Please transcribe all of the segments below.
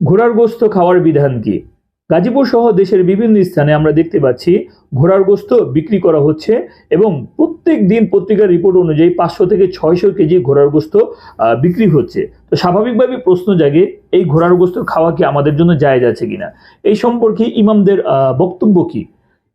ঘোড়ার গোস্ত খাওয়ার বিধান কি? গাজীপুর সহ দেশের বিভিন্ন স্থানে আমরা দেখতে পাচ্ছি, ঘোড়ার গোস্ত বিক্রি করা হচ্ছে এবং প্রত্যেক দিন পত্রিকার রিপোর্ট অনুযায়ী পাঁচশো থেকে ছয়শো কেজি ঘোড়ার গোস্ত বিক্রি হচ্ছে। তো স্বাভাবিকভাবে প্রশ্ন জাগে, এই ঘোড়ার গোস্ত খাওয়া কি আমাদের জন্য জায়েজ আছে কিনা? এই সম্পর্কে ইমামদের বক্তব্য কি?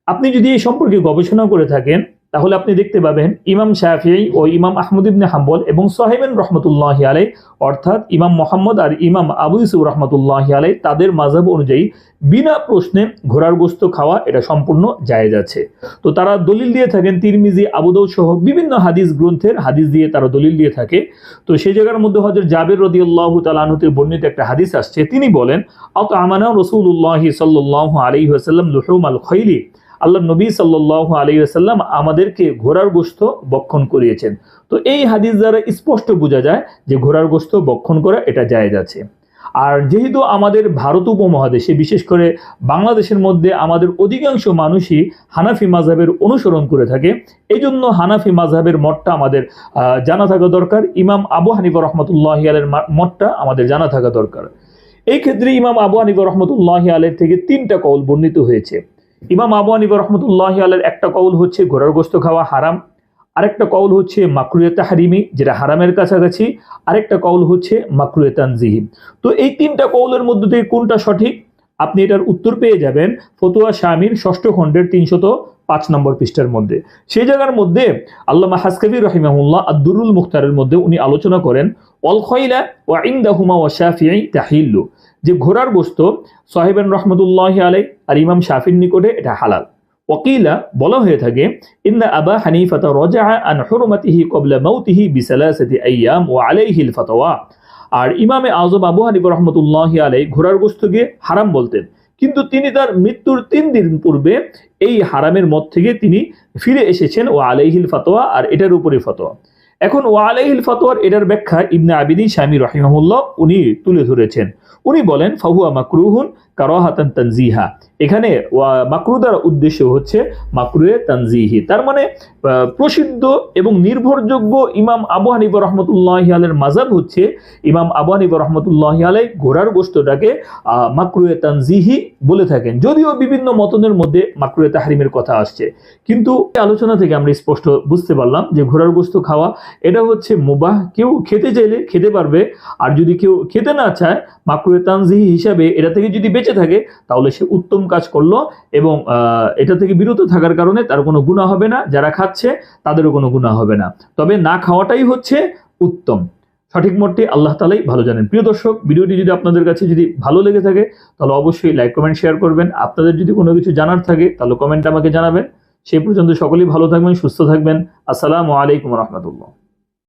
আপনি যদি এই সম্পর্কে গবেষণা করে থাকেন তাহলে আপনি দেখতে পাবেন ইমাম শাফিঈ ও ইমাম আহমদ ইবনে হাম্বল এবং সাহেবেন রহমতুল্লাহ আলাই অর্থাৎ ইমাম মোহাম্মদ আর ইমাম আবু ইসুফ রহমতুল্লাহ আলাই তাদের মাঝাব অনুযায়ী বিনা প্রশ্নে ঘোড়ার গোস্ত খাওয়া এটা সম্পূর্ণ জায়েজ আছে। তো তারা দলিল দিয়ে থাকেন, তিরমিজি আবুদৌ সহ বিভিন্ন হাদিস গ্রন্থের হাদিস দিয়ে তারা দলিল দিয়ে থাকে। তো সেই জায়গার মধ্যে হজরত জাবের রদি আল্লাহ তালানহতের বর্ণিত একটা হাদিস আসছে, তিনি বলেন আত আমানা রসুল্লাহ সাল্লাহ আলী আসাল্লাম লুহুম আল খৈলি। আল্লাহ নবী সাল্লাহ আলী আসাল্লাম আমাদেরকে ঘোড়ার গোস্ত বক্ষণ করিয়েছেন। তো এই হাদিস দ্বারা স্পষ্ট বোঝা যায় যে ঘোড়ার গোস্ত বক্ষণ করা এটা জায়েজ আছে। আর যেহেতু আমাদের ভারত উপমহাদেশে, বিশেষ করে বাংলাদেশের মধ্যে আমাদের অধিকাংশ মানুষই হানাফি মাঝহের অনুসরণ করে থাকে এই জন্য হানাফি মাঝহের মতটা আমাদের জানা থাকা দরকার। ইমাম আবু হানিফা রহমতুল্লাহ আলের মা- মতটা আমাদের জানা থাকা দরকার। এই ক্ষেত্রে ইমাম আবু হানিফা রহমতুল্লাহ আলের থেকে তিনটা কৌল বর্ণিত হয়েছে। ইমাম আবু হানিফা রহমতুল্লাহ আলের একটা কৌল হচ্ছে ঘোড়ার গোস্ত খাওয়া হারাম, আরেকটা কৌল হচ্ছে মাকরুয়ে তাহারিমি, যেটা হারামের কাছাকাছি, আরেকটা কৌল হচ্ছে মাকরুয়ে তানজিহি। তো এই তিনটা কৌলের মধ্যে থেকে কোনটা সঠিক? আপনি এটার উত্তর পেয়ে যাবেন ফতুয়া শামির ষষ্ঠ খণ্ডের তিনশত পাঁচ নম্বর পৃষ্ঠার মধ্যে। সেই জায়গার মধ্যে আল্লামা হাসকাবি রহিমাহুল্লাহ আব্দুরুল মুখতারের মধ্যে উনি আলোচনা করেন অল খয়লা ও ইন্দাহুমা ও শাফিয়াই তাহিল্লু। যে ঘোড়ার গোস্ত সাহেবেন রহমতুল্লাহ আলাই আর ইমাম শাফির নিকটে এটা হালাল। ওকিলা বলা হয়ে থাকে, ইন্না আবা হানিফাতা রজা আন হুরমাতিহি কবলা মাউতিহি বিসালাসাতি আইয়াম ও আলাইহিল ফাতওয়া আর ইমামে আজম আবু হানিফ রহমতুল্লাহ আলাই ঘোড়ার গোস্তকে হারাম বলতেন। কিন্তু তিনি তার মৃত্যুর তিন দিন পূর্বে এই হারামের মত থেকে তিনি ফিরে এসেছেন ও আলাইহিল ফাতোয়া আর এটার উপরে ফতোয়া। এখন ওয়ালাইহিল ফতোয়ার এটার ব্যাখ্যা ইবনে আবিদিন স্বামী রহিমাহুল্লাহ উনি তুলে ধরেছেন। উনি বলেন, ফাহুয়া মাকরুহুন কারাহাতান তানজিহা। এখানে মাকরু উদ্দেশ্য হচ্ছে মাকরুয়ে তানজিহি। তার মানে প্রসিদ্ধ এবং নির্ভরযোগ্য ইমাম আবু হানিফা রহমতুল্লাহ আলের মাজাব হচ্ছে ইমাম আবু হানিফা রহমতুল্লাহ আলাই ঘোড়ার গোস্তটাকে মাকরুয়ে তানজিহি বলে থাকেন। যদিও বিভিন্ন মতনের মধ্যে মাকরুয়ে তাহরিমের কথা আসছে। কিন্তু আলোচনা থেকে আমরা স্পষ্ট বুঝতে পারলাম যে ঘোড়ার গোস্ত খাওয়া, এটা হচ্ছে মুবাহ। কেউ খেতে চাইলে খেতে পারবে। আর যদি কেউ খেতে না চায় মাকরুয়ে তানজিহি হিসাবে এটা থেকে যদি বেঁচে থাকে, তাহলে সে উত্তম কাজ করল এবং এটা থেকে বিরত থাকার কারণে তার কোনো গুণা হবে না। যারা খাচ্ছে, তাদেরও কোনো গুণা হবে না। তবে না খাওয়াটাই হচ্ছে উত্তম। সঠিক মতটি আল্লাহ তালাই ভালো জানেন। প্রিয় দর্শক, ভিডিওটি যদি আপনাদের কাছে যদি ভালো লেগে থাকে, তাহলে অবশ্যই লাইক, কমেন্ট, শেয়ার করবেন। আপনাদের যদি কোনো কিছু জানার থাকে, তাহলে কমেন্ট আমাকে জানাবেন। সেই পর্যন্ত সকলেই ভালো থাকবেন, সুস্থ থাকবেন। আসসালামু আলাইকুম রহমতুল্লাহ।